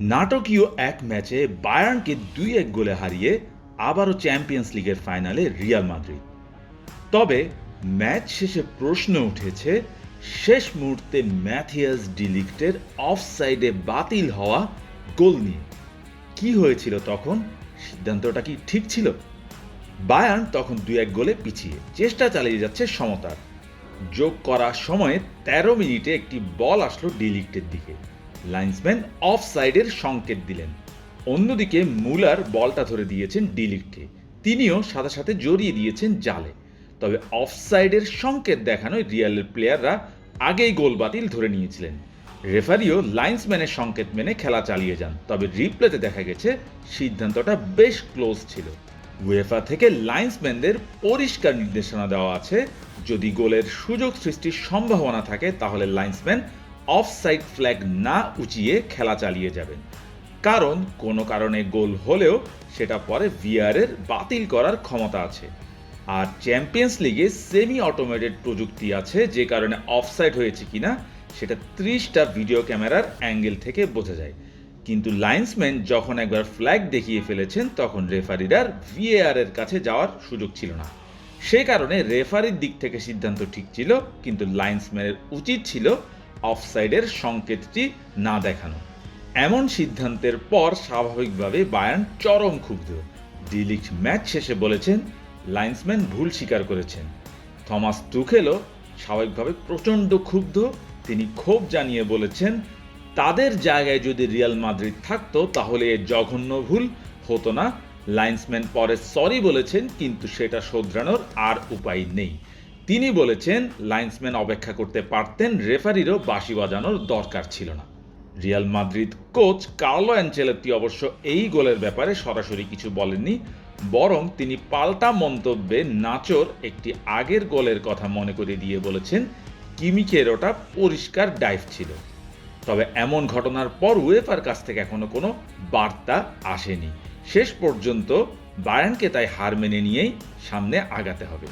নাটকীয় এক ম্যাচে বায়ার্নকে দুই এক গোলে হারিয়ে আবারও চ্যাম্পিয়ন্স লিগের ফাইনালে রিয়াল মাদ্রিদ। তবে ম্যাচ শেষে প্রশ্ন উঠেছে, শেষ মুহূর্তে ম্যাথিয়াস ডিলিক্টের অফসাইডে বাতিল হওয়া গোল নিয়ে। কি হয়েছিল তখন? সিদ্ধান্তটা কি ঠিক ছিল? বায়ার্ন তখন দুই এক গোলে পিছিয়ে, চেষ্টা চালিয়ে যাচ্ছে সমতার। যোগ করার সময়ে তেরো মিনিটে একটি বল আসলো ডিলিক্টের দিকে। লাইন্সম্যান অফ সাইডের সংকেত দিলেন। অন্যদিকে মুলার বলটা ধরে দিয়েছেন ডিলিক্টকে তিনিও সাথে সাথে জড়িয়ে দিয়েছেন জালে। তবে অফসাইডের সংকেত দেখানোয় রিয়ালের প্লেয়াররা আগেই গোল বাতিল ধরে নিয়েছিলেন। রেফারিও লাইন্সম্যানের সংকেত মেনে খেলা চালিয়ে যান, তবে রিপ্লেতে দেখা গেছে সিদ্ধান্তটা বেশ ক্লোজ ছিল। উয়েফা থেকে লাইন্সম্যানদের পরিষ্কার নির্দেশনা দেওয়া আছে, যদি গোলের সুযোগ সৃষ্টির সম্ভাবনা থাকে, তাহলে লাইন্সম্যান অফসাইড ফ্ল্যাগ না উঁচিয়ে খেলা চালিয়ে যাবেন। কারণ কোনো কারণে গোল হলেও সেটা পরে ভিআরের বাতিল করার ক্ষমতা আছে। আর চ্যাম্পিয়ন্স লিগে সেমি অটোমেটেড প্রযুক্তি আছে যে কারণে অফসাইড হয়েছে কিনা, সেটা ত্রিশটা ভিডিও ক্যামেরার অ্যাঙ্গেল থেকে বোঝা যায়। কিন্তু লাইন্সম্যান যখন একবার ফ্ল্যাগ দেখিয়ে ফেলেছেন, তখন রেফারির আর ভিএআর এর কাছে যাওয়ার সুযোগ ছিল না। সে কারণে রেফারির দিক থেকে সিদ্ধান্ত ঠিক ছিল, কিন্তু লাইন্সম্যানের উচিত ছিল অফসাইডের সংকেতটি না দেখানো। এমন সিদ্ধান্তের পর স্বাভাবিকভাবে বায়ান চরম ক্ষুব্ধ। ডিলিক্ট ম্যাচ শেষে বলেছেন, লাইন্সম্যান ভুল স্বীকার করেছেন। থমাস টুখেলও স্বাভাবিকভাবে প্রচণ্ড ক্ষুব্ধ। তিনি ক্ষোভ জানিয়ে বলেছেন, তাদের জায়গায় যদি রিয়াল মাদ্রিদ থাকতো, তাহলে এ জঘন্য ভুল হতো না। লাইন্সম্যান পরে সরি বলেছেন, কিন্তু সেটা শোধরানোর আর উপায় নেই। তিনি বলেছেন লাইন্সম্যান অপেক্ষা করতে পারতেন রেফারিরও বাঁশি বাজানোর দরকার ছিল না। Real Madrid coach Carlo Ancelotti অবশ্য এই গোলের ব্যাপারে সরাসরি কিছু বলেননি, বরং তিনি পাল্টা মন্তব্যে নাচোর একটি আগের গোলের কথা মনে করে দিয়ে বলেছেন কিমিকের ওটা পরিষ্কার ডাইভ ছিল। তবে এমন ঘটনার পর ওয়েফার কাছ থেকে এখনও কোনো বার্তা আসেনি। শেষ পর্যন্ত বায়ানকে তাই হার মেনে নিয়েই সামনে আগাতে হবে।